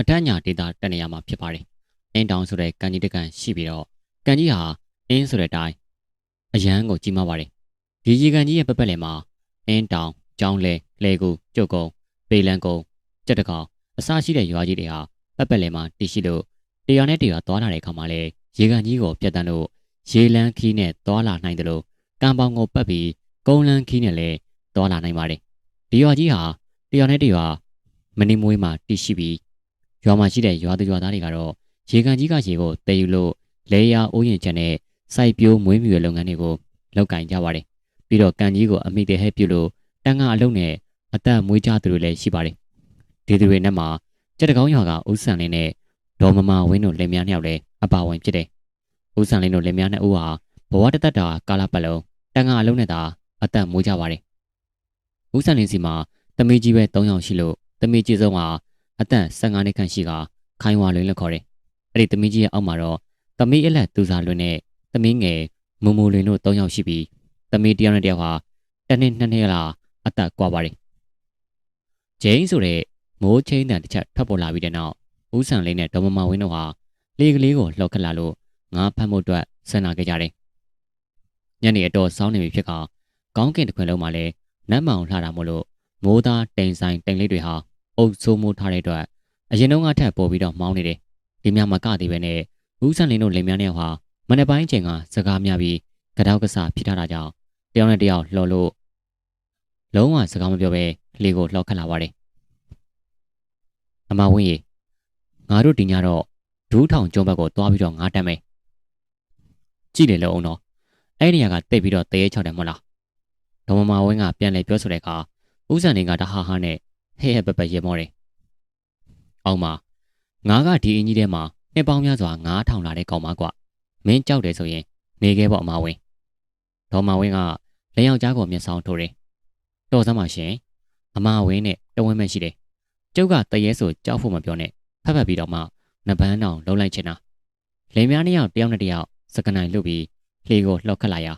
အထက်ညာဒေတာတက်နေရမှာဖြစ်ပါတယ်။အင်းတောင်ဆိုတဲ့ကန်ကြီးတစ်ကန်ရှိပြီးတော့ကန်ကြီးဟာအင်းဆိုတဲ့အတိုင်းအရန်ကိုကြီးမားပါတယ်။ဒီရေကန်ကြီးရဲ့ပက်ပက်လယ်မှာအင်းတောင်၊ကျောင်းလဲ၊လဲကူ၊ကျုပ်ကုန်း၊ပေလန်ကုန်း၊ကြက်တကောင်အစရှိတဲ့ရွာကြီးတွေဟာပက်ပက်လယ်မှာတည်ရှိလို့တရားနဲ့တရားသွားလာတဲ့အခါမှာလဲရေကန်ကြီးကိုပြတ်တန်းလို့ရေလန်းခီးနဲ့သွားလာနိုင်တယ်လို့ကံပေါင်ကိုပတ်ပြီးကုန်းလန်းခီးနဲ့လဲသွားလာနိုင်ပါတယ်။ဒီရွာကြီးဟာတရားနဲ့တရားမနေမွေးမှာတည်ရှိပြီး ရွာမှာရှိတဲ့ရွာသူရွာသားတွေကတော့ရေကန်ကြီးကရေကိုတည်ယူလို့လေယာအိုးရင်ချက်နဲ့စိုက်ပျိုးမွေးမြူတဲ့လုပ်ငန်းတွေကိုလုပ်ကင်ကြပါတယ်။ပြီးတော့ကန်ကြီးကိုအမိတဲ့ဟဲပြုလို့တန်ကအလုံးနဲ့အသက်မွေးကြသူတွေလည်းရှိပါတယ်။ဒီသူတွေနဲ့မှာကြက်တကောင်းရွာကဦးဆန်လင်းနဲ့ဒေါ်မမဝင်းတို့လင်မယားနှစ်ယောက်လည်းအပါဝင်ဖြစ်တယ်။ဦးဆန်လင်းတို့လင်မယားနှစ်ဦးဟာဘဝတသက်တာကာလပတ်လုံးတန်ကအလုံးနဲ့သာအသက်မွေးကြပါတယ်။ဦးဆန်လင်းစီမှာတမီးကြီးပဲ၃ယောက်ရှိလို့တမီးကြီးဆုံးဟာ အသက်15နှစ်ခန့်ရှိကခိုင်းဝါလွင်လို့ခေါ်တယ်။အဲ့ဒီသမီးကြီးရဲ့အောက်မှာတော့သမီးအလက်သူစားလွင်နဲ့သမီးငယ်မူမူလွင်တို့၃ယောက်ရှိပြီးသမီးတစ်ယောက်နဲ့တစ်ယောက်ဟာတစ်နှစ်နှစ်နှစ်လားအသက်ကွာပါတယ်။ဂျိန်းဆိုတဲ့မိုးချင်းတန်တစ်ချက်ထွက်ပေါ်လာပြီးတဲ့နောက်ဦးဆန်လေးနဲ့ဒေါ်မမဝင်းတို့ဟာလေကလေးကိုလှော်ခတ်လာလို့ငါးဖမ်းဖို့အတွက်ဆန္ဒခဲ့ကြတယ်။ညနေအတော်စောင်းနေပြီဖြစ်ကကောင်းကင်တစ်ခွင်လုံးမှာလည်းနတ်မောင်လှတာမို့လို့မိုးသားတိမ်ဆိုင်တိမ်လေးတွေဟာ အုပ်ဆိုးမိုးထားတဲ့အတွက်အရင်တုန်းကထက်ပိုပြီးတော့မောင်းနေတယ်။ဒီများမကသေးပဲနဲ့ဦးဆန်လင်းတို့လင်မြန်းတဲ့ဟာမနေ့ပိုင်းချိန်ကစကားများပြီးကြောက်ကစားဖြစ်ထားတာကြောင့်တယောက်နဲ့တယောက်လှော်လို့လုံးဝစကားမပြောဘဲလေကိုလှော်ခတ်လာပါတယ်။အမဝင်းရေငါတို့ဒီညတော့ဒူးထောင်ကျုံးဘက်ကိုသွားပြီးတော့ငါတက်မယ်။ကြည့်လေလို့အောင်တော့အဲ့ဒီနေရာကတိတ်ပြီးတော့တရေချောက်တယ်မဟုတ်လား။ဒေါ်မမဝင်းကပြန်လဲပြောဆိုတဲ့အခါဦးဆန်လင်းကတဟာဟာနဲ့ ဟဲ့ဟဲ့ပပရေမောတယ်။အောင်မငါကဒီအင်ကြီးထဲမှာနှစ်ပေါင်းများစွာငါးထောင်လာတဲ့ကောင်မကွာမင်းကြောက်တယ်ဆိုရင်နေခဲ့ပေါ့အမဝင်းဒေါ်မဝင်းကလက်ယောက်ကြားကိုမျက်စောင်းထိုးတယ်တော်စမ်းပါရှင်အမဝင်းနဲ့တဝင်းမဲ့ရှိတယ်ကျုပ်ကတရေဆိုကြောက်ဖို့မပြောနဲ့ဖက်ဖက်ပြီးတော့မှနပန်းတောင်လုံးလိုက်ချင်တာလိမ်များနှစ်ယောက်တယောက်နဲ့တယောက်စကနိုင်လွတ်ပြီးလှေကိုလှောက်ခတ်လိုက်ရ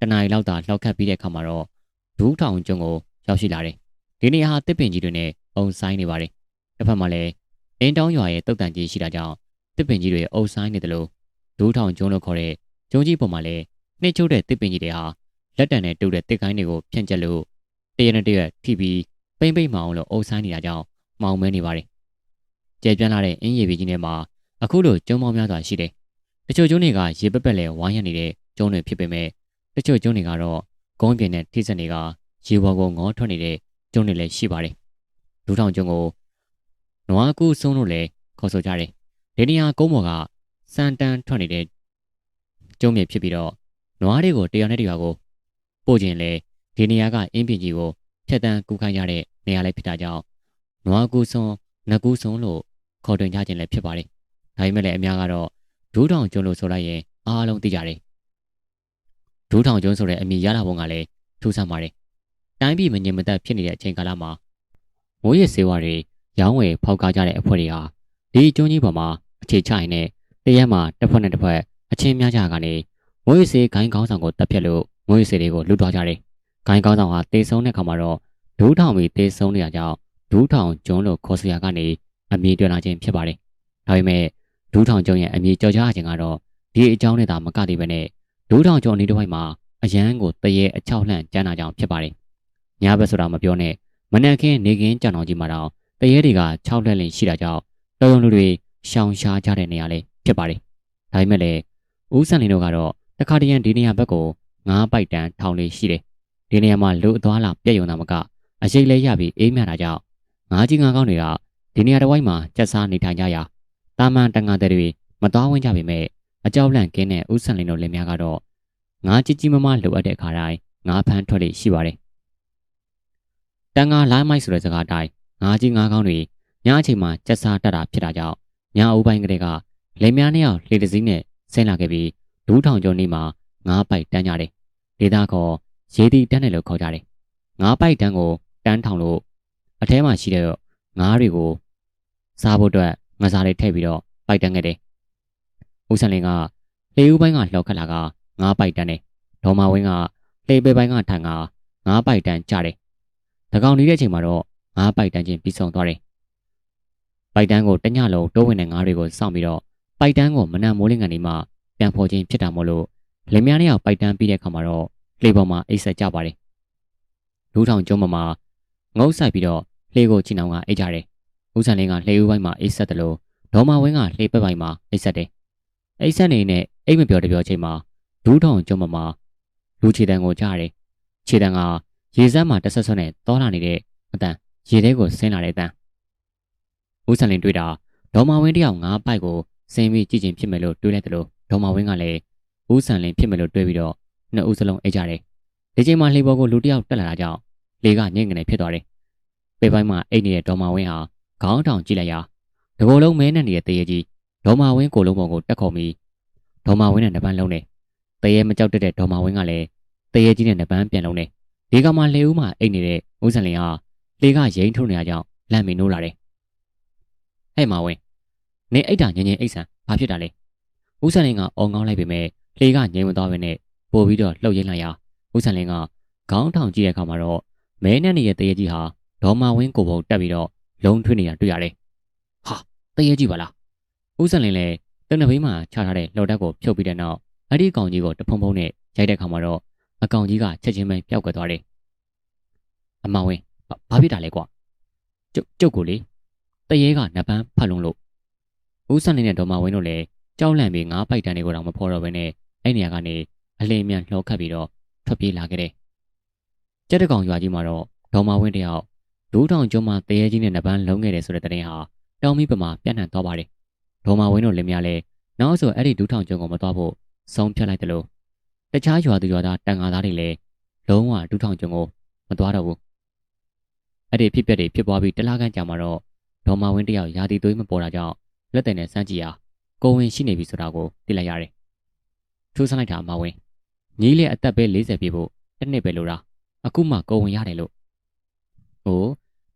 တနင်္လာလောက်သာလှောက်ခတ်ပြီးတဲ့အခါမှာတော့ဒူးထောင်ကျုံကိုရောက်ရှိလာတယ် ဒီနေရာဟာတစ်ပင်ကြီးတွေနဲ့အုံဆိုင်နေပါတယ်တစ်ဖက်မှာလည်းအင်းတောင်းရွာရဲ့တုတ်တန်ကြီးရှိတာကြောင့်တစ်ပင်ကြီးတွေအုံဆိုင်နေတယ်လို့ဒူးထောင်ကျုံလို့ခေါ်တဲ့ကျုံကြီးပေါ်မှာလည်းနှိမ့်ချုပ်တဲ့တစ်ပင်ကြီးတွေဟာလက်တံနဲ့တူတဲ့တစ်ကိုင်းတွေကိုဖြန့်ကျက်လို့တရနဲ့တရထိပြီးပိမ့်ပိမ့်မအောင်လို့အုံဆိုင်နေတာကြောင့်မောင်မဲနေပါတယ်ကျဲပြန့်လာတဲ့အင်းရေပြည်ကြီးထဲမှာအခုလိုကျုံမောင်းများစွာရှိတယ်တချို့ကျုံတွေကရေပက်ပက်လဲဝိုင်းရနေတဲ့ကျုံတွေဖြစ်ပေမဲ့တချို့ကျုံတွေကတော့ဂုံးပြင်းတဲ့ထိစက်တွေကရေပေါ်ကိုငေါထွက်နေတဲ့ ကျုံတွေလည်းရှိပါတယ်ဒူးထောင်ကျုံကိုနွားကူဆုံးလို့လည်းခေါ်ဆိုကြတယ်ဒီနေရာကုန်းပေါ်ကစန်တန်ထွက်နေတဲ့ကျုံမြေဖြစ်ပြီးတော့နွားတွေကိုတယောက်နဲ့တယောက်ကိုပို့ခြင်းလေဒီနေရာကအင်းပြင်ကြီးကိုဖြတ်တန်းကူးခိုင်းရတဲ့နေရာလေးဖြစ်တာကြောင့်နွားကူဆုံးနကူဆုံးလို့ခေါ်တွင်ကြခြင်းလည်းဖြစ်ပါတယ်။ဒါပေမဲ့လည်းအများကတော့ဒူးထောင်ကျုံလို့ဆိုလိုက်ရင်အားလုံးသိကြတယ်။ဒူးထောင်ကျုံဆိုတဲ့အမည်ရလာပုံကလည်းထူးဆန်းပါတယ်။ တိုင်းပြည်မငြိမ်မသက်ဖြစ်နေတဲ့အချိန်ကာလမှာမိုးရစေဝါတွေရောင်းဝယ်ဖောက်ကားကြတဲ့အဖွဲ့တွေဟာဒီကျုံကြီးပေါ်မှာအခြေချရင်နဲ့တရက်မှာတစ်ဖက်နဲ့တစ်ဖက်အချင်းများကြကနေမွေးစေဂိုင်းကောင်းဆောင်ကိုတပ်ဖြတ်လို့မွေးစေတွေကိုလူသွားကြတယ်။ဂိုင်းကောင်းဆောင်ဟာတေဆုံးတဲ့ခါမှာတော့ဒူးထောင်ပြီးတေဆုံးနေရကြောင်းဒူးထောင်ကျုံလို့ခေါ်စရာကနေအမည်တွင်လာခြင်းဖြစ်ပါတယ်။ဒါပေမဲ့ဒူးထောင်ကျုံရဲ့အမည်ကြော်ကြားခြင်းကတော့ဒီအကြောင်းနဲ့သာမကသေးပဲနဲ့ဒူးထောင်ကျုံနေတစ်ဝိုက်မှာအရန်ကိုတရေအချောက်လှန့်ကျန်းနာကြောင်ဖြစ်ပါတယ်။ ညဘက်ဆိုတာမပြောနဲ့မနက်ခင်းနေခင်းကြောင်တော်ကြီးမှာတော့တရေတွေက6လက်လင်ရှိတာကြောင့်တော်ရုံလူတွေရှောင်ရှားကြတဲ့နေရာလေးဖြစ်ပါတယ်။ဒါပေမဲ့လည်းဦးစံလင်းတို့ကတော့တခါတရံဒီနေရာဘက်ကိုငားပိုက်တန်းထောင်လေးရှိတယ်။ဒီနေရာမှာလူအသွားလာပြည့်ယုံတာမကအရေးလဲရပြီးအေးမြတာကြောင့်ငါးကြီးငါးကောင်းတွေကဒီနေရာတစ်ဝိုက်မှာကျက်စားနေထိုင်ကြရာတာမန်တန်ငါတဲ့တွေမတော်ဝင်ကြပေမဲ့အကြောက်လန့်ကင်းတဲ့ဦးစံလင်းတို့လင်များကတော့ငါးကြီးကြီးမမလိုအပ်တဲ့အခါတိုင်းငါးဖမ်းထွက်လေရှိပါတယ်။တ န်ငါလိုင်းမိုက်ဆိုတဲ့စကားတိုင်းငါးကြီးငါးကောင်းတွေညအချိန်မှာကျက်စားတတ်တာဖြစ်တာကြောင့်ညအုပ်ပိုင်းကလေးကလင်များနှစ်ယောက်လေတစည်းနဲ့ဆင်းလာခဲ့ပြီးဒူးထောင်ကျော်နေမှာငါးပိုက်တန်းကြတယ်။ဒေသခေါ်ရေတီတန်းတယ်လို့ခေါ်ကြတယ်။ငါးပိုက်တန်းကိုတန်းထောင်လို့အထဲမှာရှိတဲ့ငါးတွေကိုစားဖို့အတွက်ငစားလေးထည့်ပြီးတော့ပိုက်တန်းခဲ့တယ်။ဦးဆန်လင်းကလေဦးပိုင်းကလှောက်ခတ်လာကငါးပိုက်တန်းတယ်။ဒေါ်မဝင်းကလေပေပိုင်းကထန်ကငါးပိုက်တန်းကြတယ်။တကော င်နေတဲ့ချိန်မှာတော့ငါးပိုက်တန်းချင်းပြီးဆုံးသွားတယ်ပိုက်တန်းကိုတညလုံးတိုးဝင်တဲ့ငါးတွေကိုစောင့်ပြီးတော့ပိုက်တန်းကိုမနက်မိုးလင်းကနေမှပြန်ဖော်ခြင်းဖြစ်တာမို့လို့လင်မယားနှစ်ယောက်ပိုက်တန်းပြီးတဲ့အခါမှာတော့လှေပေါ်မှာအိတ်ဆက်ကြပါတယ်လူထောင်ကျုံးပေါ်မှာငုတ်ဆိုင်ပြီးတော့လှေကိုချီနှောင်ကအိတ်ကြတယ်ဦးစံလင်းကလှေဦးပိုင်းမှာအိတ်ဆက်တယ်လို့ဒေါ်မဝင်းကလှေပက်ပိုင်းမှာအိတ်ဆက်တယ်အိတ်ဆက်နေနဲ့အိတ်မပြောတပြောချိန်မှာဒူးထောင်ကျုံးပေါ်မှာလူချီတန်းကိုကြားရတယ်ခြေတန်းက ရေစမ်းမှာတဆက်ဆွနဲ့တောလာနေတဲ့အတန်ရေထဲကိုဆင်းလာတဲ့အတန်ဦးစံလင်းတွေ့တာဒေါ်မဝင်းတယောက်ငါးပိုက်ကိုဆင်းပြီးကြည့်ချင်းဖြစ်မယ်လို့တွေးလိုက်တယ်လို့ဒေါ်မဝင်းကလည်းဦးစံလင်းဖြစ်မယ်လို့တွေးပြီးတော့နှစ်ဦးစလုံးအိတ်ကြတယ်ဒီချိန်မှာလှေပေါ်ကိုလူတယောက်တက်လာတာကြောင့်လေကညင်ငနေဖြစ်သွားတယ်ပေပိုင်းမှာအိတ်နေတဲ့ဒေါ်မဝင်းဟာခေါင်းထောင်ကြည့်လိုက်ရာတကိုယ်လုံးမဲနဲ့နေတဲ့တရေကြီးဒေါ်မဝင်းကိုလုံးပုံကိုတက်ခေါ်ပြီးဒေါ်မဝင်းနဲ့နှပန်းလုံးနေတရေမကြောက်တတ်တဲ့ဒေါ်မဝင်းကလည်းတရေကြီးနဲ့နှပန်းပြန်လုံးနေ ဒီကမှလှေဦးမှာအိတ်နေတဲ့ဦးစံလင်းဟာလေကရိမ့်ထုတ်နေရကြောင်းလန့်မီနိုးလာတယ်ဟဲ့မဝင်းနေအိတ်တာငင်းငင်းအိတ်ဆန်ဘာဖြစ်တာလဲဦးစံလင်းကအော်ငောင်းလိုက်ပေမဲ့လှေကငြိမ်မသွားဘဲနဲ့ပို့ပြီးတော့လှုပ်ရင်းလိုက်ရာဦးစံလင်းကခေါင်းထောင်ကြည့်တဲ့အခါမှာတော့မဲနဲ့နေတဲ့တရေကြီးဟာဒေါ်မဝင်းကိုပုံတက်ပြီးတော့လုံးထွေးနေတာတွေ့ရတယ်။ဟာတရေကြီးပါလား။ဦးစံလင်းလည်းတနဘေးမှာချထားတဲ့လှော်တက်ကိုဖြုတ်ပြီးတဲ့နောက်အဲ့ဒီကောင်ကြီးကိုတဖုံဖုံနဲ့ရိုက်တဲ့အခါမှာတော့ အကောင်ကြီးကချက်ချင်းပဲပျောက်ကွယ်သွားတယ်။အမဝင်းဘာဖြစ်တာလဲကွာ။ကျုပ်ကျုပ်ကိုလေတရေကနပန်းဖတ်လုံးလို့ဦးစံလင်းနဲ့ဒေါ်မဝင်းတို့လည်းကြောက်လန့်ပြီးငါးပိုက်တန်တွေကိုတော့မဖော်တော့ဘဲနဲ့အဲ့နေရာကနေအလင်းမြန်လှောခတ်ပြီးတော့ထွက်ပြေးလာခဲ့တယ်။ကြက်တကောင်ရွာကြီးမှာတော့ဒေါ်မဝင်းတယောက်ဒူးထောင်ကျွန်းမှာတရေကြီးနဲ့နပန်းလုံးခဲ့တယ်ဆိုတဲ့တဲ့ဟာတောင်မီပမာပြန့်နှံ့သွားပါတယ်။ဒေါ်မဝင်းတို့လင်မယားလည်းနောက်ဆိုအဲ့ဒီဒူးထောင်ကျွန်းကိုမသွားဖို့ဆုံးဖြတ်လိုက်တယ်လို့ တခြားရွာသူရွာသားတန်ဃာသားတွေလည်းလုံးဝဒူးထောင်ကျွန်းကိုမသွားတော့ဘူး။အဲ့ဒီဖြစ်ပျက်တွေဖြစ်ပွားပြီးတလားခန့်ကြာမှာတော့ဒေါ်မဝင်းတယောက်ရာသီသွေးမပေါ်တာကြောင့်လက်တင်နဲ့စမ်းကြည့်ရာကိုဝင်ရှိနေပြီဆိုတာကိုသိလိုက်ရတယ်။ထူးဆန်းလိုက်တာအမဝင်းညီလေးအသက်ပဲ40ပြည့်ဖို့တစ်နှစ်ပဲလိုတာအခုမှကိုဝင်ရတယ်လို့ဟို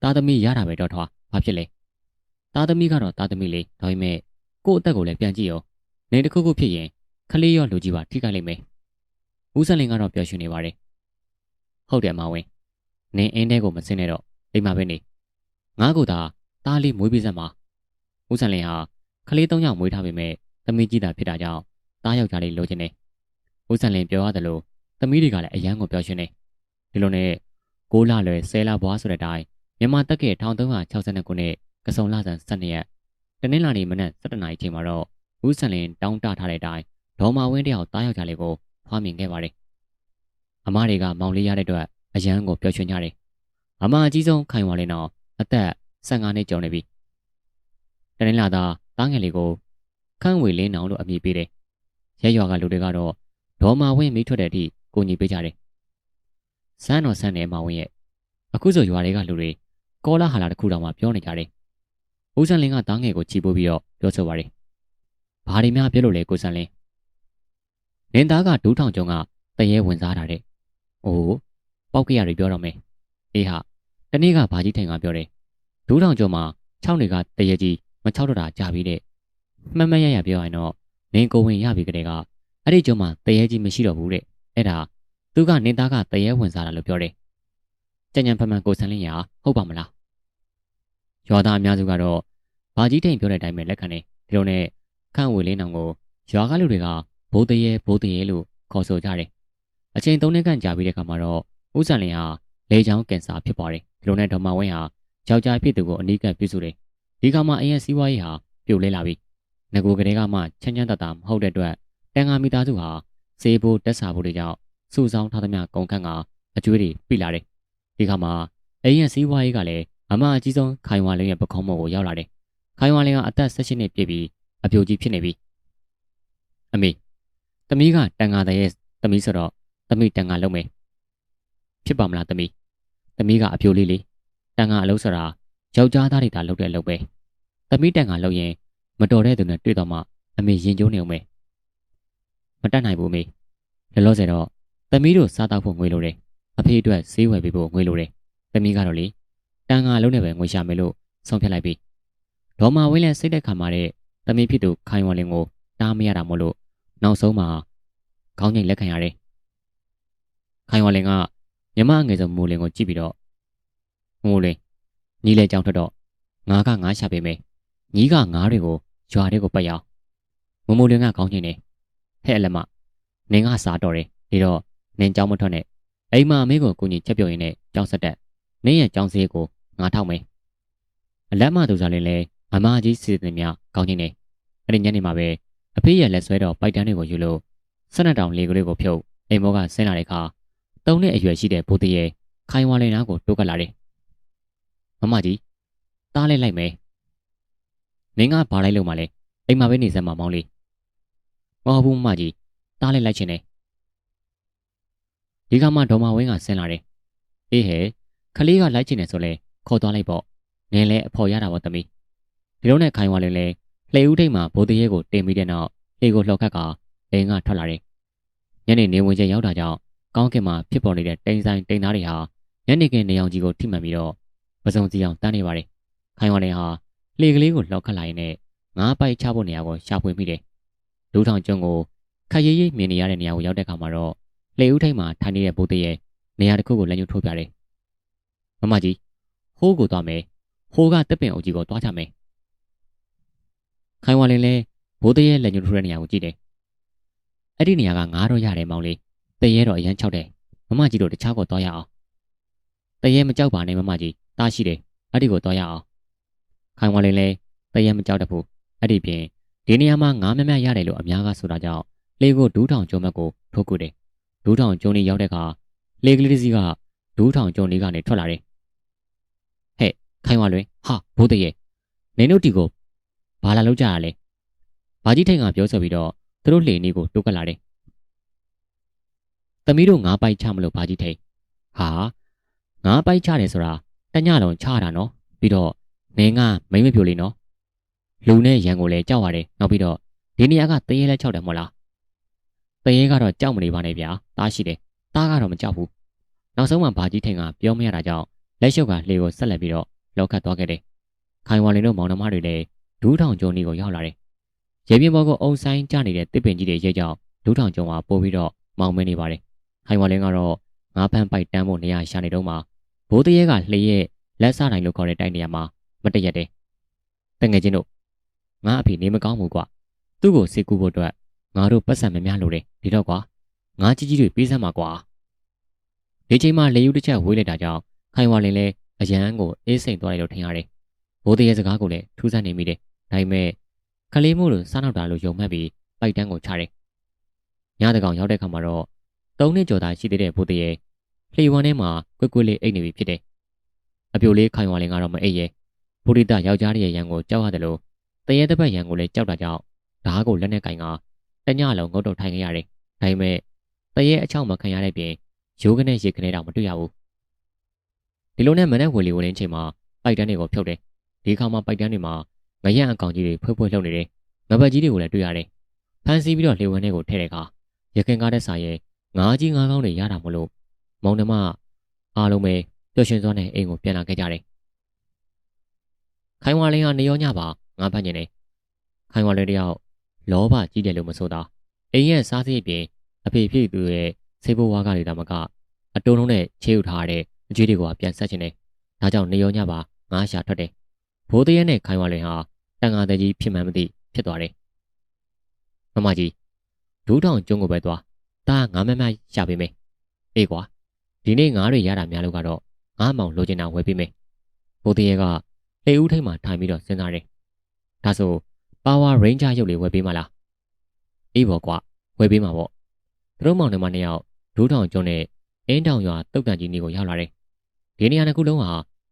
သားသမီးရတာပဲတော့ထွားဘာဖြစ်လဲသားသမီးကတော့သားသမီးလေးဒါပေမဲ့ကို့အသက်ကိုလည်းပြန်ကြည့်ရောနေတစ်ခုခုဖြစ်ရင်ခလေးရောလူကြီးပါထိခိုက်လိမ့်မယ် ဦးစံလင်ကတော့ပျော်ရွှင်နေပါတယ်ဟုတ်တယ်အမဝင်းနင်းအင်းတဲကိုမစင်းနဲ့တော့အိမ်မှာပဲနေငါ့ကိုသာသားလေးမွေးပေးစမ်းပါဦးစံလင်ဟာခလေး၃ယောက်မွေးထားပေမဲ့သမီးကြီးတာဖြစ်တာကြောင့်သားယောက်ျားလေးလိုချင်တယ်ဦးစံလင်ပြောရတယ်လို့သမီးတွေကလည်းအယမ်းကိုပျော်ရွှင်နေဒီလိုနဲ့6လလွယ်10လဘွားဆိုတဲ့အတိုင်းမြန်မာတက္ကရာ1362ခုနှစ်ကစုံလဆန်12ရက်တနင်္လာနေ့မနက်7:00နာရီချိန်မှာတော့ဦးစံလင်တောင်းတထားတဲ့အတိုင်းဒေါ်မာဝင်းတယောက်တားယောက်ျားလေးကို ဖွားမြင်ခဲ့ပါတယ်အမတွေကမောင်လေးရတဲ့အတွက်အယမ်းကိုပျော်ရွှင်ကြတယ်အမအကြီးဆုံးခိုင်ဝါလင်းတော့အသက်15နှစ်ကျော်နေပြီတနင်္လာသားတားငယ်လေးကိုခန့်ဝေလင်းအောင်လို့အမည်ပေးတယ်ရဲရွာကလူတွေကတော့ဒေါ်မာဝင်းမိထွက်တဲ့အထိကိုညီပေးကြတယ်။စမ်းတော်ဆန်းနေမောင်ဝင်းရဲ့အခုဆိုရွာတွေကလူတွေကောလာဟာလာတစ်ခုတောင်မှပြောနေကြတယ်။ဦးစံလင်းကတားငယ်ကိုချီပိုးပြီးတော့ပြောဆိုပါတယ်။ဘာတွေများပြောလို့လဲကိုစံလင်း။ နင်းသားကဒူးထောင်ကျုံကတရေဝင်စားတာတဲ့။အိုးပောက်ကရတွေပြောတော့မယ်။အေးဟာတနေ့ကဘာကြီးထိုင်ကပြောတယ်။ဒူးထောင်ကျုံမှာ၆နေကတရေကြီးမချောက်တော့တာကြာပြီတဲ့။မှန်မှန်ရရပြောရင်တော့နင်းကိုဝင်ရပြီကလေးကအဲ့ဒီကျုံမှာတရေကြီးမရှိတော့ဘူးတဲ့။အဲ့ဒါသူကနင်းသားကတရေဝင်စားတာလို့ပြောတယ်။ကြံ့ကြံ့ဖမှန်ကိုဆန်းလင်းရဟုတ်ပါမလား။ရွာသားအများစုကတော့ဘာကြီးတိန်ပြောတဲ့အတိုင်းပဲလက်ခံတယ်။ဒီလိုနဲ့ခန့်ဝေလင်းအောင်ကိုရွာကလူတွေက ဘိုးတရေဘိုးတရေလို့ခေါ်ဆိုကြတယ်။အချိန်၃နှစ်ခန့်ကြာပြီးတဲ့အခါမှာတော့ဦးစံလင်းဟာလေချောင်းကင်ဆာဖြစ်သွားတယ်။ဒီလိုနဲ့ဒေါ်မဝင်းဟာယောက်ျားဖြစ်သူကိုအနီးကပ်ပြုစုတယ်။ဒီခါမှာအရင်စီးပွားရေးဟာပြိုလဲလာပြီ။ငကိုကလေးကမှချမ်းချမ်းသာသာမဟုတ်တဲ့အတွက်တန်ဃာမိသားစုဟာစေဖို့တက်စာဖို့တွေကြောင့်စုဆောင်းထားသမျှကုန်ခန့်ကအကျွေးတွေပြလာတယ်။ဒီခါမှာအိမ်ရဲ့စီးပွားရေးကလည်းအမအကြီးဆုံးခိုင်ဝါလင်းရဲ့ပခုံးမော်ကိုရောက်လာတယ်။ခိုင်ဝါလင်းကအသက်16နှစ်ပြည့်ပြီးအပြိုကြီးဖြစ်နေပြီ။အမေ သမီးကတန်ငါတဲ့ရဲ့သမီးဆိုတော့သမီးတန်ငါလုံးမယ်။ဖြစ်ပါမလားသမီး။သမီးကအပြိုလေးလေးတန်ငါအလုပ်ဆိုတာယောက်ျားသားတွေသာလုပ်တဲ့အလုပ်ပဲ။သမီးတန်ငါလုပ်ရင်မတော်တဲ့သူနဲ့တွေ့တော့မှအမေရင်ကျိုးနေအောင်မယ်။မတတ်နိုင်ဘူးမေ။လောလောဆယ်တော့သမီးတို့စားတောက်ဖို့ငွေလိုတယ်။အဖေအတွက်ဈေးဝယ်ပေးဖို့ငွေလိုတယ်။သမီးကတော့လေတန်ငါလုံးနဲ့ပဲငွေရှာမယ်လို့ဆုံးဖြတ်လိုက်ပြီ။ဒေါ်မာဝင်းလည်းစိတ်သက်ခံပါတဲ့သမီးဖြစ်သူခိုင်ဝါလင်းကိုတားမရတာမို့လို့ နောက်ဆုံးမှာခေါင်းငိတ်လက်ခံရတယ်။ခိုင်ဝါလင်းကမြမငယ်ဆုံးမူလင်ကိုကြည့်ပြီးတော့မူလင်ညီလေကြောင်ထွက်တော့ငါကငါရှာပေးမယ်ညီးကငါးတွေကိုရွာတွေကိုပတ်ရအောင်မမိုးလင်းကကောင်းချင်းနေဟဲ့အလက်မနင်ကစားတော်တယ်ဒီတော့နင်ကြောင်းမထွက်နဲ့အိမ်မအမေကိုကိုကြီးချက်ပြုတ်ရင်းနဲ့ကြောင်းဆက်တက်နင်းရဲ့ကြောင်းစည်းကိုငါထောက်မယ်အလက်မသူစားလင်းလဲမမကြီးစီစဉ်များကောင်းချင်းနေအဲ့ဒီညနေမှာပဲ အဖေရဲ့လက်ဆွဲတော်ပိုက်တန်းတွေကိုယူလို့ဆက်နက်တောင်လေကလေးကိုဖြုတ်အိမ်မောကဆင်းလာတဲ့အခါသုံးနှစ်အရွယ်ရှိတဲ့ဘိုးတရေခိုင်ဝါလင်နာကိုတိုးကပ်လာတယ်မမကြီးတားလိုက်လိုက်မယ်နင်းကဘာလိုက်လို့မလဲအိမ်မှာပဲနေစမ်းမမောင်းလေးမဟုတ်ဘူးမမကြီးတားလိုက်လိုက်ချင်တယ်ဒီကမှဒေါ်မဝင်းကဆင်းလာတယ်အေးဟဲ့ခလေးကလိုက်ချင်တယ်ဆိုလဲခေါ်သွားလိုက်ပေါ့နင်းလဲအဖော်ရတာပေါ့သမီးဒီလိုနဲ့ခိုင်ဝါလင်လဲ လှေဦးထိတ်မှာဘိုးတရေကိုတင်ပြီးတဲ့နောက်လှေကိုလှော်ခတ်ကအိမ်ကထွက်လာတယ်ညနေနေဝင်ချက်ရောက်တာကြောင့်ကောင်းကင်မှာဖြစ်ပေါ်နေတဲ့တိမ်ဆိုင်တိမ်သားတွေဟာညနေခင်းနေအောင်ကြီးကိုထိမှန်ပြီးတော့ပစုံစီအောင်တန်းနေပါတယ်ခိုင်ဝါလင်ဟာလှေကလေးကိုလှော်ခတ်လာရင်လည်းငါးပိုက်ချဖို့နေရာကိုရှာဖွေမိတယ်ဒူးထောင်ကျွန်းကိုခက်ရေးရေးမြင်နေရတဲ့နေရာကိုရောက်တဲ့အခါမှာတော့လှေဦးထိတ်မှာထိုင်နေတဲ့ဘိုးတရေနေရာတစ်ခုကိုလက်ညှိုးထိုးပြတယ်မမကြီးဟိုးကိုသွားမယ်ဟိုးကတက်ပင်အုပ်ကြီးကိုသွားချမယ် ခိုင်ဝါလင်လည်းဘိုးတရေလက်ညှိုးထိုးတဲ့နေရာကိုကြည့်တယ်အဲ့ဒီနေရာကငါတော့ရတယ်မောင်လေးတရေတော့အရန်ချောက်တယ်မမကြီးတို့တခြားကိုသွားရအောင်တရေမကြောက်ပါနဲ့မမကြီးတားရှိတယ်အဲ့ဒီကိုသွားရအောင်ခိုင်ဝါလင်လည်းတရေမကြောက်တတ်ဘူးအဲ့ဒီပြင်ဒီနေရာမှာငါးမမရတယ်လို့အများကဆိုတာကြောင့်လေကိုဒူးထောင်ကျုံမက်ကိုထိုးကူတယ်ဒူးထောင်ကျုံလေးရောက်တဲ့အခါလေကလေးတစ်စီးကဒူးထောင်ကျုံလေးကနေထွက်လာတယ်ဟဲ့ခိုင်ဝါလွင်ဟာဘိုးတရေနေတို့တီကို ဘာလာလောက်ကြရလဲဘာကြီးထိန်ကပြောဆိုပြီးတော့သူတို့လှေနေကိုတိုးကပ်လာတယ်သမီးတို့ငါးပိုက်ချမလို့ဘာကြီးထိန်ဟာငါးပိုက်ချတယ်ဆိုတာတညလုံးချတာနော်ပြီးတော့နေငါမိမ့်မပြိုလေးနော်လူနဲ့ရန်ကိုလည်းကြောက်ရတယ်နောက်ပြီးတော့ဒီနေရာကတရေလဲချောက်တယ်မဟုတ်လားတရေကတော့ကြောက်မနေပါနဲ့ဗျာတားရှိတယ်တားကတော့မကြောက်ဘူးနောက်ဆုံးမှဘာကြီးထိန်ကပြောမရတာကြောင့်လက်ရှုပ်ကလှေကိုဆက်လက်ပြီးတော့လောက်ခတ်သွားခဲ့တယ်ခိုင်ဝါလင်တို့မောင်နှမတွေလည်း ဒူးထောင်ကျုံကြီးကိုရောက်လာတယ်ရေပြင်ဘော်ကိုအုံဆိုင်ကျနေတဲ့တစ်ပင်ကြီးတွေရဲကြောင်ဒူးထောင်ကျုံကပို့ပြီးတော့မောင်မဲနေပါတယ်ခိုင်ဝါလင်ကတော့ငါးဖမ်းပိုက်တန်းဖို့နေရာရှာနေတော့မှဘိုးတရေကလှေရဲ့လက်စားတိုင်းလို့ခေါ်တဲ့တိုက်နေရာမှာမတရက်တယ်တငယ်ချင်းတို့ငါအဖေနေမကောင်းဘူးကွာသူ့ကိုစေကူဖို့အတွက်ငါတို့ပတ်စံမများလို့တယ်ဒီတော့ကွာငါကြီးကြီးတွေပေးစမ်းပါကွာဒီချိန်မှာလေယူတစ်ချက်ဝေးလိုက်တာကြောင့်ခိုင်ဝါလင်လည်းအရန်ကိုအေးစိမ်သွားတယ်လို့ထင်ရတယ် ဘိုးတရေစကားကိုလည်းထူးဆန်းနေမိတယ်ဒါပေမဲ့ခလေးမို့လို့စားနောက်တာလို့ယုံမှတ်ပြီးပိုက်တန်းကိုချတယ်ညတကောင်ရောက်တဲ့ခါမှာတော့သုံးနှစ်ကျော်သားရှိသေးတဲ့ဘိုးတရေလှေဝမ်းထဲမှာကွက်ကွက်လေးအိတ်နေပြီဖြစ်တယ်အပြိုလေးခိုင်ဝါလင်ကတော့မအိတ်ရဲ့ဘုရိတယောက်ျားရဲ့ရန်ကိုကြောက်ရတယ်လို့တရေတစ်ပတ်ရန်ကိုလည်းကြောက်တာကြောင့်ဓားကိုလက်နဲ့ကင်ကတညလုံးငုတ်တော့ထိုင်ခဲ့ရတယ်။ဒါပေမဲ့တရေအချောင်းမခံရတဲ့ပြင်ရိုးကနေရေကနေတော့မတွေ့ရဘူး။ဒီလိုနဲ့မနဲ့ဝေလီဝလင်းချိန်မှာပိုက်တန်းတွေကိုဖြုတ်တယ်။ ဒီခါမှာပိုက်တန်းတွေမှာငရံအကောင်ကြီးတွေဖွေးဖွေးလှုပ်နေတယ်။ငပတ်ကြီးတွေကိုလည်းတွေ့ရတယ်။ဖန်စီပြီးတော့လေဝင်တွေကိုထည့်တဲ့အခါရခင်ကားတဲ့စာရဲ့ငါးကြီးငါးကောင်းတွေရတာမလို့မောင်နှမအားလုံးပဲပျော်ရွှင်စွာနဲ့အိမ်ကိုပြန်လာခဲ့ကြတယ်။ခိုင်ဝါလင်းကနေရောညပါငါဖတ်နေတယ်။ခိုင်ဝါလင်းတယောက်လောဘကြီးတယ်လို့မဆိုတာအိမ်ရဲ့စားစရိတ်ပြင်အဖေဖြစ်သူရဲ့ဆေးဘိုးဝါးကတွေဒါမှကအတုံးလုံးနဲ့ချေးယူထားတဲ့အကျွေးတွေကပြန်ဆက်ချင်တယ်။ဒါကြောင့်နေရောညပါငါရှာထွက်တယ်။ ဘိုးတရဲနဲ့ခိုင်ဝါလင်းဟာတန်ငါတဲ့ကြီးဖြစ်မှန်းမသိဖြစ်သွားတယ်။မမကြီးဒူးထောင်ကျုံကိုပဲသွား။ဒါငါမမရှာပေးမယ်။အေးကွာဒီနေ့ငါးတွေရတာများလို့ကတော့ငါးမောင်လိုချင်တာဝယ်ပေးမယ်။ဘိုးတရဲကလေဦးထိတ်မှထိုင်ပြီးတော့စဉ်းစားတယ်။ဒါဆို Power Ranger ရုပ်လေးဝယ်ပေးမလား။အေးပေါ့ကွာဝယ်ပေးမှာပေါ့။သူတို့မောင်နှမနှစ်ယောက်ဒူးထောင်ကျုံနဲ့အင်းတောင်ရွာတုတ်တန်ကြီးနေကိုရောက်လာတယ်။ဒီနေရာတစ်ခုလုံးဟာ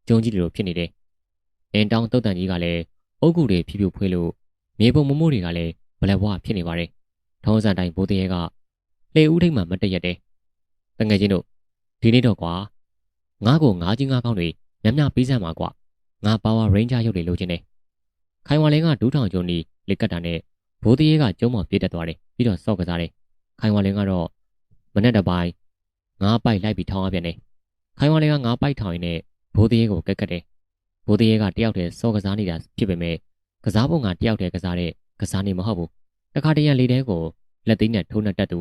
ကျုံကြီးလိုဖြစ်နေတယ်။ အင်းတောင်တုတ်တန်ကြီးကလည်းအုတ်ဂူတွေဖြူဖြူဖွေးလို့မြေပုံမမို့တွေကလည်းဘလက်ဘွားဖြစ်နေပါတယ်။ထုံးစံတိုင်းဘိုးတရေကလေဦးထိတ်မှမတည့်ရက်တယ်။တငယ်ချင်းတို့ဒီနေ့တော့ကွာငါ့ကိုငါးကြီးငါးကောင်းတွေညံ့ညပေးစမ်းပါကွာငါ Power Ranger ရုပ်တွေလိုချင်တယ်ခိုင်ဝါလင်းကဒူးထောင်ကျုံကြီးလက်ကတ်တာနဲ့ဘိုးတရေကကျုံးမောင်ပြေးတက်သွားတယ်ပြီးတော့စော့ကစားတယ်ခိုင်ဝါလင်းကတော့မနဲ့တပိုင်းငါးပိုက်လိုက်ပြီးထောင်းရပြန်တယ်ခိုင်ဝါလင်းကငါးပိုက်ထောင်းရင်းနဲ့ဘိုးတရေကိုကက်ကတ်တယ် ဘိုးတရေကတယောက်တည်းစော့ကစားနေတာဖြစ်ပေမဲ့ကစားပုံကတယောက်တည်းကစားတဲ့ကစားနေမဟုတ်ဘူးတခါတရံလေးတဲကိုလက်သိမ်းနဲ့ထိုးနှက်တက်သူ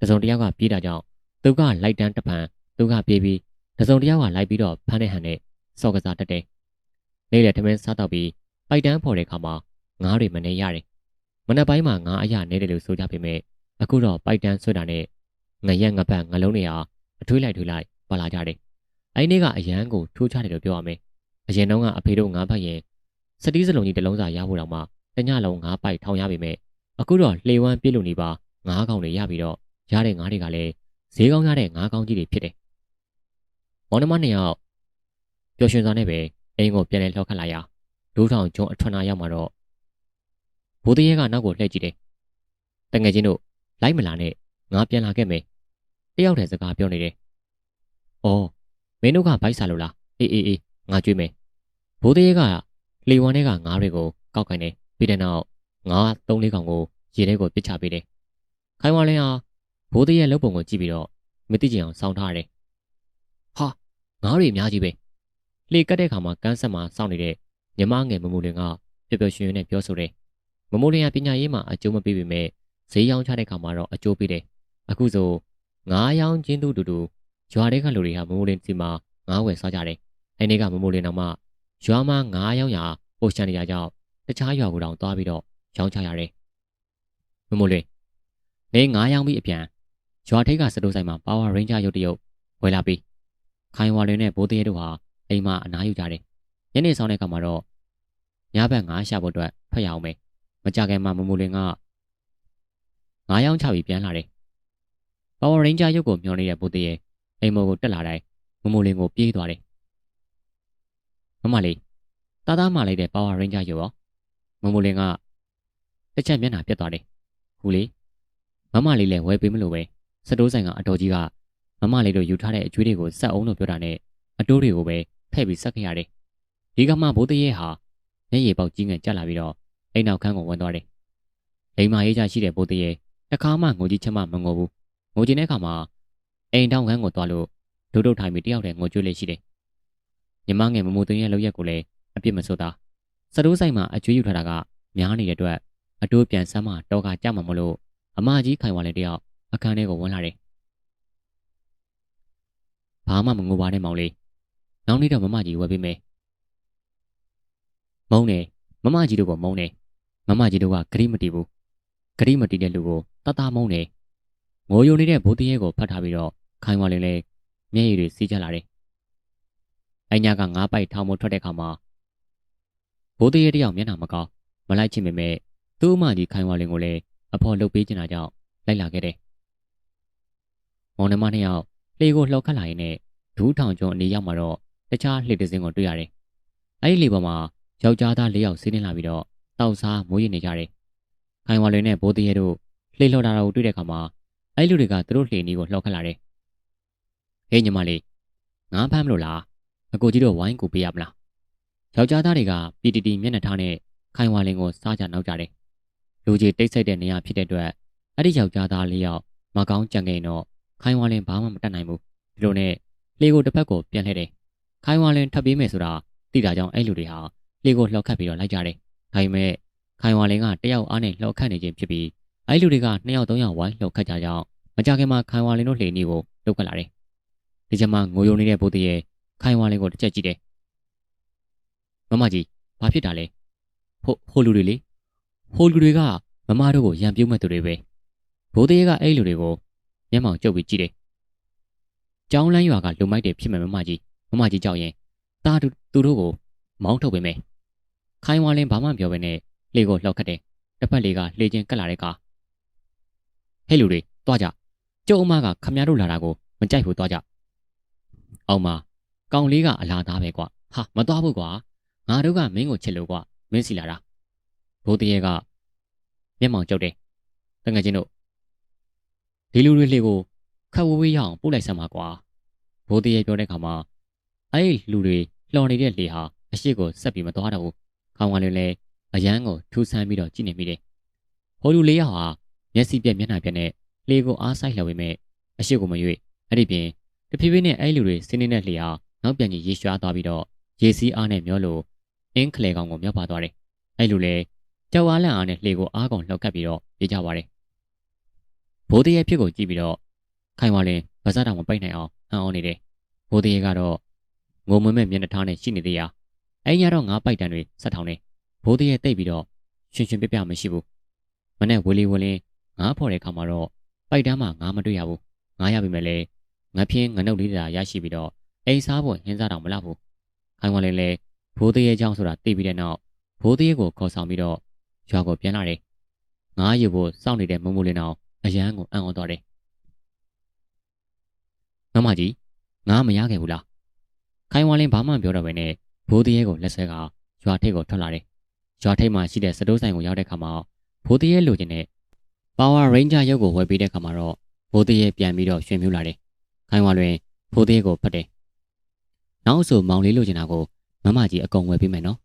တစုံတယောက်ကပြေးတာကြောင့်သူကလိုက်တန်းတပံသူကပြေးပြီးတစုံတယောက်ကလိုက်ပြီးတော့ဖမ်းတဲ့ဟန်နဲ့စော့ကစားတတ်တယ်နေ့လေထမင်းစားတော့ပြီးပိုက်တန်းဖော်တဲ့အခါမှာငါးတွေမနေရတယ်မနက်ပိုင်းမှာငါးအရာနေတယ်လို့ဆိုကြပေမဲ့အခုတော့ပိုက်တန်းဆွတ်တာနဲ့ငရက်ငပတ်ငလုံးတွေဟာအထွေးလိုက်ထွေးလိုက်ပါလာကြတယ်အဲ့ဒီကအရန်ကိုထိုးချတယ်လို့ပြောရမယ် အရင်တုန်းကအဖေတို့ငါးဖက်ရင်စတီးစလုံးကြီးတစ်လုံးစာရဖို့တော့မှတညလုံးငါးပိုက်ထောင်ရပေမဲ့အခုတော့လှေဝမ်းပြည့်လို့နေပါငါးကောင်တွေရပြီးတော့ရတဲ့ငါးတွေကလည်းဈေးကောင်းရတဲ့ငါးကောင်းကြီးတွေဖြစ်တယ်မောင်နှမနှစ်ယောက်ပျော်ရွှင်စွာနဲ့ပဲအိမ်ကိုပြန်လဲလှောက်ခတ်လာရဒိုးထောင်ကျုံအထွန်းနာရောက်မှာတော့ဘိုးတရေကနောက်ကိုလှည့်ကြည့်တယ်တငယ်ချင်းတို့လိုက်မလာနဲ့ငါပြန်လာခဲ့မယ်တယောက်တည်းစကားပြောနေတယ်အော်မင်းတို့ကဘိုက်စားလို့လားအေးအေးအေး ငါကြွေးမယ်ဘိုးတရေကလှေဝမ်းထဲကငါးတွေကိုကောက်ကင်တယ်ပြီးတဲ့နောက်ငါးသုံးလေးကောင်ကိုရေထဲကိုပစ်ချပေးတယ်ခိုင်ဝါလင်းဟာဘိုးတရေလုပ်ပုံကိုကြည့်ပြီးတော့မသိချင်အောင်စောင်းထားတယ်ဟာငါးတွေအများကြီးပဲလှေကတ်တဲ့ခါမှာကန်းဆက်မှာစောင့်နေတဲ့ညီမငယ်မမူလင်ကပျော်ပျော်ရွှင်ရွှင်နဲ့ပြောဆိုတယ်မမိုးလင်းကပညာရေးမှာအကျိုးမပေးပေမဲ့ဈေးရောင်းချတဲ့ခါမှာတော့အကျိုးပေးတယ်။အခုဆိုငါးရောင်းချင်းတူတူတူရွာတွေကလူတွေဟာမမိုးလင်းစီမှာငါးဝယ်စားကြတယ်။ အဲဒီကမမိုးလင်းတော့မှရွာမှာငါးရောင်းရာပိုရှန်နေကြကြောင့်တခြားရွာကိုတောင်သွားပြီးတော့ရောင်းချရတယ်။မမိုးလင်းနေငါးရောင်းပြီးအပြန်ရွာထိပ်ကစတိုးဆိုင်မှာ Power Ranger ရုပ်တရုပ်ဝယ်လာပြီးခိုင်ဝါလင်းနဲ့ဘိုးသေးတို့ဟာအိမ်မှာအနားယူကြတယ်။ညနေဆောင်တဲ့ခါမှာတော့ညဘက်ငါးရှာဖို့အတွက်ထွက်ရအောင်မယ်မကြခင်မှာမမူလင်ကငါးယောင်းချပြီးပြန်လာတယ်။ Power Ranger ရုပ်ကိုမျောနေတဲ့ဘိုးတရေအိမ်မော်ကိုတက်လာတိုင်းမမူလင်ကိုပြေးသွားတယ်။ မမလေးတားသားမှလိုက်တဲ့ Power Ranger ရုပ်ရောမမူလင်ကတစ်ချက်မျက်နှာပြတ်သွားတယ်။ဟူလေမမလေးလည်းဝယ်ပေးမလို့ပဲစတိုးဆိုင်ကအတော်ကြီးကမမလေးတို့ယူထားတဲ့အကျွေးတွေကိုဆက်အောင်လို့ပြောတာနဲ့အတိုးတွေကိုပဲထည့်ပြီးဆက်ခဲ့ရတယ်။ဒီကမှဘိုးတရေဟာမျက်ရည်ပေါက်ကြီးငယ်ကြက်လာပြီးတော့အိမ်နောက်ခန်းကိုဝင်သွားတယ်။လိမ္မာရေးချရှိတဲ့ဘိုးတရေတခါမှငိုကြီးချက်မှမငိုဘူး။ငိုချင်တဲ့အခါမှာအိမ်တောင်ခန်းကိုသွားလို့ဒုဒုထိုင်ပြီးတယောက်တည်းငိုကြွေးလေးရှိတယ်။ ညီမငယ်မမိုးသွင်းရဲ့လောက်ရက်ကိုလည်းအပြစ်မဆိုးတာ။စတိုးဆိုင်မှာအကျွေးယူထားတာကများနေတဲ့အတွက်အတိုးပြန်ဆမ်းမှတော့ကကြမှာမလို့အမကြီးခိုင်ဝါလည်းတယောက်အခန်းထဲကိုဝင်လာတယ်။ဘာမှမငိုပါနဲ့မောင်လေး။နောက်နေ့တော့မမကြီးဝယ်ပေးမယ်။မုန်းတယ်မမကြီးတို့ကမုန်းတယ်မမကြီးတို့ကဂရိမတီဘူးဂရိမတီတဲ့လူကိုတတမုန်းတယ်ငိုယိုနေတဲ့ဘိုးတရေကိုဖတ်ထားပြီးတော့ခိုင်ဝါလင်းလဲမျက်ရည်တွေစီးကျလာတယ် အညာကငါးပိုက်ထောင်မထွက်တဲ့ခါမှာဘိုးတရေတယောက်မျက်နှာမကောင်းမလိုက်ချင်ပေမဲ့သူ့အမကြီးခိုင်ဝါလင်းကိုလည်းအဖော်လုပ်ပေးချင်တာကြောင့်လိုက်လာခဲ့တယ်မောင်နှမနှစ်ယောက်လှေကိုလှောက်ခတ်လာရင်နဲ့ဒူးထောင်ကျုံအနေရောက်မှာတော့တခြားလှေတစ်စင်းကိုတွေ့ရတယ်အဲ့ဒီလှေပေါ်မှာယောက်ျားသား၄ယောက်စီးနှင်းလာပြီးတော့တောက်စားမိုးရင်နေကြတယ်။ခိုင်ဝါလွင်နဲ့ဘိုးတရေတို့လှေလှော်တာကိုတွေ့တဲ့အခါမှာအဲ့လူတွေကသူတို့လှေနီးကိုလှောက်ခတ်လာတယ်။ဟေးညီမလေးငါးဖမ်းမလို့လား အကိုကြီးတို့ဝိုင်းကူပေးရမလား။ယောက်ျားသားတွေကပီတီတီမျက်နှာထားနဲ့ခိုင်ဝါလင်ကိုစားကြနောက်ကြတယ်။လူကြီးတိတ်ဆိတ်တဲ့နေရာဖြစ်တဲ့အတွက်အဲ့ဒီယောက်ျားသား၄ယောက်မကောင်းကြံခဲ့တော့ခိုင်ဝါလင်ဘာမှမတတ်နိုင်ဘူး။ဒီလိုနဲ့လေကိုတစ်ဖက်ကိုပြန်လှည့်တယ်။ခိုင်ဝါလင်ထပ်ပြေးမယ်ဆိုတာသိတာကြောင့်အဲ့လူတွေဟာလေကိုလှောက်ခတ်ပြီးတော့လိုက်ကြတယ်။ဒါပေမဲ့ခိုင်ဝါလင်းကတယောက်အားနဲ့လှောက်ခတ်နေခြင်းဖြစ်ပြီးအဲ့လူတွေကနှစ်ယောက်သုံးယောက်ဝိုင်းလှောက်ခတ်ကြကြောင်းမကြခင်မှာခိုင်ဝါလင်းတို့လှေနီးကိုလှုပ်ခတ်လာတယ်။ဒီချက်မှာငိုယုံနေတဲ့ဘိုးတရေ ခိုင်ဝါလင်းကိုတစ်ချက်ကြည့်တယ်။မမကြီးဘာဖြစ်တာလဲ။ဟိုဟိုလူတွေလေဟိုလူတွေကမမတို့ကိုရံပြုံးမဲ့သူတွေပဲ။ဘိုးတရေကအဲ့လူတွေကိုမျက်မှောင်ကျုပ်ပြီးကြည့်တယ်။ကြောင်းလန်းရွာကလုံမိုက်တယ်ဖြစ်မယ်မမကြီးမမကြီးကြောက်ရင်တာသူတို့ကိုမောင်းထုတ်ပေးမယ်ခိုင်ဝါလင်းဘာမှပြောပဲနဲ့လေကိုလှောက်ခတ်တယ်တစ်ဖက်လေကလေချင်းကတ်လာတဲ့ကာဟဲ့လူတွေတွားကြကျုပ်အမကခမရတို့လာတာကိုမကြိုက်ဘူးတွားကြအောင်မ ကောင်လေးကအလားသားပဲကွာဟာမတွားဘူးကွာငါတို့ကမင်းကိုချစ်လို့ကွာမင်းစီလာတာဘိုးတရေကမျက်မှောင်ကျုပ်တယ်တငယ်ချင်းတို့ဒီလူတွေလေကိုခတ်ဝေးဝေးရအောင်ပို့လိုက်စမ်းပါကွာဘိုးတရေပြောတဲ့ခါမှာအဲ့ဒီလူတွေလှော်နေတဲ့လေဟာအရှိကိုဆက်ပြီးမသွားတော့ဘူးခေါင်းကလေးလည်းအရန်ကိုထူဆန်းပြီးတော့ကြည့်နေမိတယ်ဟိုလူလေးယောက်ဟာမျက်စိပြက်မျက်နှာပြက်နဲ့လေကိုအားဆိုင်လှော်ပေမဲ့အရှိကိုမရွေ့အဲ့ဒီပြင်တဖြည်းဖြည်းနဲ့အဲ့လူတွေစင်းနေတဲ့လှေဟာ နောက်ပြန်ကြီးရေရွှားသွားပြီးတော့ရေစီးအားနဲ့မျောလို့အင်းကလေးကောင်ကိုမြောက်ပါသွားတယ်အဲ့လူလည်းကြောက်အားလန့်အားနဲ့လှေကိုအားကောင်လှောက်ကပ်ပြီးတော့ပြေးကြပါတယ်ဘိုးတရေဖြစ်ကိုကြည့်ပြီးတော့ခိုင်ဝါလင်းဗဇာတောင်မပိတ်နိုင်အောင်အံ့ဩနေတယ်ဘိုးတရေကတော့ငုံမွေးမဲ့မျက်နှာထားနဲ့ရှိနေသေးရာအဲ့ညတော့ငါးပိုက်တန်တွေဆက်ထောင်နေဘဘိုးတရဲ့တိတ်ပြီးတော့ရှင်ရှင်ပြပြမရှိဘူးမနဲ့ဝေလီဝလင်းငါးဖော်တဲ့ခါမှာတော့ပိုက်တန်းမှာငါမတွေ့ရဘူးငါရပြီမဲ့လေငါဖြင်းငနုတ်လေးတာရရှိပြီးတော့ အိမ်စားဖို့ညှင်းစားတောင်မလောက်ဘူးခိုင်ဝမ်လေးလည်းဘိုးသေးရဲ့ကြောင့်ဆိုတာသိပြီးတဲ့နောက်ဘိုးသေးကိုခေါ်ဆောင်ပြီးတော့ရွာကိုပြန်လာတယ်ငားယူဖို့စောင့်နေတဲ့မမိုးလင်းအောင်အရန်ကိုအံ့ဩသွားတယ်မမကြီးငားမရခဲ့ဘူးလားခိုင်ဝမ်လင်းဘာမှပြောတော့ပဲနဲ့ဘိုးသေးကိုလက်ဆက်ကရွာထိပ်ကိုထွက်လာတယ်ရွာထိပ်မှာရှိတဲ့စတိုးဆိုင်ကိုရောက်တဲ့ခါမှာဘိုးသေးရဲ့လိုချင်တဲ့ Power Ranger ရုပ်ကိုဝယ်ပေးတဲ့ခါမှာတော့ဘိုးသေးရဲ့ပြန်ပြီးတော့ရွှင်မြူလာတယ်ခိုင်ဝမ်လွင်ဘိုးသေးကိုဖတ်တယ် နောက်ဆိုမောင်လေးလိုချင်တာကိုမမကြီးအကုန်ဝယ်ပေးမယ်နော်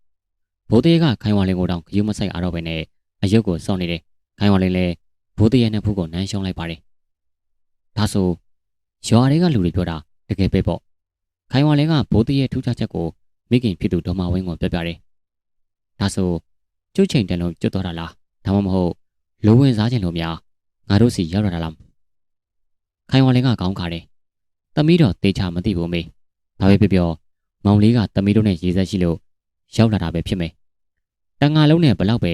ဘိုးတရဲ့ကခိုင်ဝလင်းကိုတောင်ဂရုမစိုက်အားတော့ဘဲနဲ့အယုတ်ကိုစောင့်နေတယ်ခိုင်ဝလင်းလည်းဘိုးတရဲ့နှစ်ဖူးကိုနမ်းရှုံးလိုက်ပါတယ်ဒါဆိုရွာတွေကလူတွေပြောတာတကယ်ပဲပေါ့ခိုင်ဝလင်းကဘိုးတရဲ့ထူးခြားချက်ကိုမိခင်ဖြစ်သူဒေါ်မဝင်းကိုပြောပြတယ်ဒါဆိုကျွတ်ချိန်တန်လုံးကျွတ်သွားတာလားဒါမှမဟုတ်လိုဝင်စားခြင်းလို့များငါတို့စီရောက်လာတာလားခိုင်ဝလင်းကကောင်းခါတယ်သမီးတော့တေချာမသိဘူးမေ ဘာပဲပြောပြောမောင်လေးကသမီးတို့နဲ့ရေးဆက်ရှိလို့ရောက်လာတာပဲဖြစ်မယ်တန်ငါလုံးနဲ့ဘလောက်ပဲ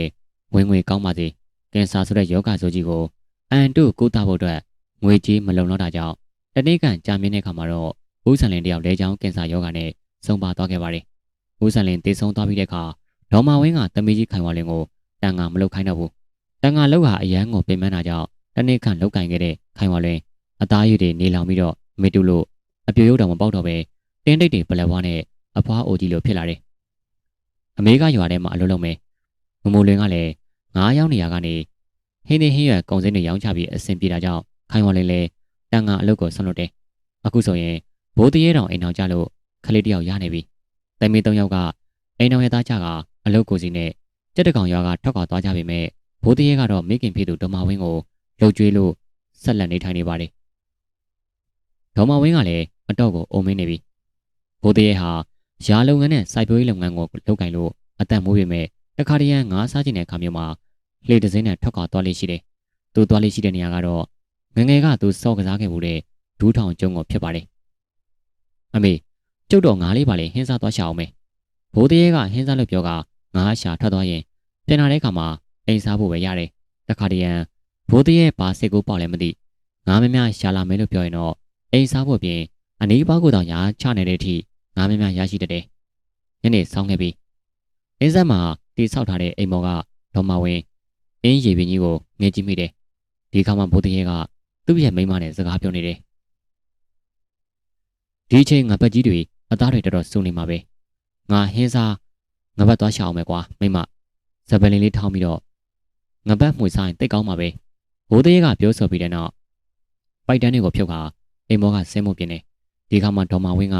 ဝင်ငွေကောင်းပါစေကင်ဆာဆိုတဲ့ယောဂဆိုကြီးကိုအန်တုကုသဖို့အတွက်ငွေကြေးမလုံလောက်တာကြောင့်တနေ့ကန်ကြာမြင့်တဲ့ခါမှာတော့ဦးဆန်လင်တယောက်လဲချောင်းကင်ဆာယောဂနဲ့ဆုံးပါသွားခဲ့ပါတယ်ဦးဆန်လင်တေဆုံးသွားပြီးတဲ့အခါဒေါ်မာဝင်းကသမီးကြီးခိုင်ဝလင်းကိုတန်ငါမလုတ်ခိုင်းတော့ဘူးတန်ငါလောက်ဟာအရန်ကိုပြင်ပန်းတာကြောင့်တနေ့ခန့်လောက်ကင်ခဲ့တဲ့ခိုင်ဝလင်းအသားရည်တွေနေလောင်ပြီးတော့မေတူလို့အပြိုရုပ်တော်မပေါက်တော့ပဲ တင်းတိတ်တွေပလက်ဝါးနဲ့အဖွားအိုကြီးလိုဖြစ်လာတယ်အမေကရွာထဲမှာအလုပ်လုပ်မယ်မမိုလွင်ကလည်းငားရောက်နေရကနေဟင်းနေဟင်းရွက်ကုံစင်းတွေရောင်းချပြီးအဆင်ပြေတာကြောင့်ခိုင်ဝလင်းလည်းတန်ငါအလုပ်ကိုဆွလုပ်တယ်အခုဆိုရင်ဘိုးတရေတောင်အိမ်အောင်ကြလို့ခလေးတယောက်ရနေပြီတမီး၃ယောက်ကအိမ်အောင်ရသားကြကအလုပ်ကိုစီနဲ့တက်တကောင်ရွာကထွက်ခွာသွားကြပေမဲ့ဘိုးတရေကတော့မိခင်ဖြစ်သူဒေါ်မဝင်းကိုလှုပ်ကြွေးလို့ဆက်လက်နေထိုင်နေပါတယ်ဒေါ်မဝင်းကလည်းအတော့ကိုအုံမင်းနေပြီ ဘိုးတရေဟာရာလုပ်ငန်းနဲ့စိုက်ပျိုးရေးလုပ်ငန်းကိုလုပ်ကင်လို့အသက်မွေးပေမဲ့တခါတည်းရန်ငါးစားခြင်းတဲ့အခါမျိုးမှာလှေတစ်စင်းနဲ့ထွက်ခွာသွားလိမ့်ရှိတယ်သူသွားလိမ့်ရှိတဲ့နေရာကတော့ငငယ်ကသူစော့ကစားခဲ့မှုတဲ့ဒူးထောင်ကျုံကိုဖြစ်ပါတယ်အမေကျုပ်တော့ငါးလေးပါလေဟင်းစားသွားရှာအောင်မယ်ဘိုးတရေကဟင်းစားလို့ပြောကငါးရှာထွက်သွားရင်ပြန်လာတဲ့အခါမှာအိမ်စားဖို့ပဲရတယ်တခါတည်းရန်ဘိုးတရေပါစစ်ကိုပေါ့လည်းမသိငါးမများရှာလာမယ်လို့ပြောရင်တော့အိမ်စားဖို့ပြင် အနီးပါးကိုတောင်ညာချနေတဲ့အထိငါးမများရရှိတတ်တယ်ညနေဆောင်းခဲ့ပြီအင်းဆက်မှာတိဆောက်ထားတဲ့အိမ်မော်ကဒေါ်မဝင်းအင်းရေပင်ကြီးကိုငဲကြည့်မိတယ်ဒီခါမှဘိုးတရေကသူ့ရဲ့မိန်းမနဲ့စကားပြောနေတယ်ဒီအချိန်ငါဘက်ကြီးတွေအသားတွေတော်တော်စုံနေမှာပဲငါဟင်းစားငါဘက်သွားရှာအောင်မယ်ကွာမိမဇပလင်လေးထောင်းပြီးတော့ငါဘက်မှွေဆိုင်တိတ်ကောင်းမှာပဲဘိုးသေးကပြောဆိုပြီးတဲ့နောက်ပိုက်တန်းတွေကိုဖြုတ်ခါအိမ်မောကဆင်းမှုပြင်းနေ ဒီခါမှဒေါ်မာဝင်းက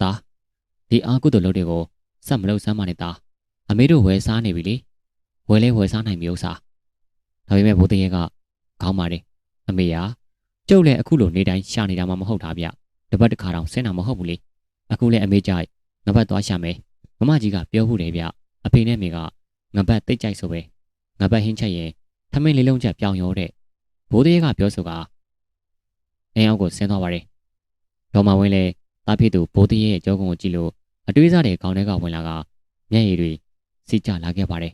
သားဒီအာကုတို့လုပ်တွေကိုစက်မလို့စမ်းမနဲ့သားအမေတို့ဝယ်စားနေပြီလေဝယ်လဲဝယ်စားနိုင်ပြီဥစ္စာဒါပေမဲ့ဘိုးသေးကခေါင်းပါတယ်အမေယာကျုပ်လည်းအခုလိုနေတိုင်းရှာနေတာမှမဟုတ်တာဗျတပတ်တစ်ခါတောင်ဆင်းတာမဟုတ်ဘူးလေအခုလည်းအမေကြိုက်ငပတ်သွားရှာမယ်မမကြီးကပြောဖို့တယ်ဗျအဖေနဲ့မေကငပတ်တိတ်ကြိုက်ဆိုပဲငပတ်ဟင်းချက်ရင်ထမင်းလေးလုံးချက်ပြောင်းရောတဲ့ဘိုးသေးကပြောဆိုကအိမ်အောက်ကိုဆင်းသွားပါတယ် ဒေါ်မဝင်းလည်းတားဖြစ်သူဘိုးသေးရဲ့ကြောကုံကိုကြည့်လို့အတွေးစားတဲ့ခေါင်းထဲကဝင်လာကမျက်ရည်တွေစီကျလာခဲ့ပါတယ်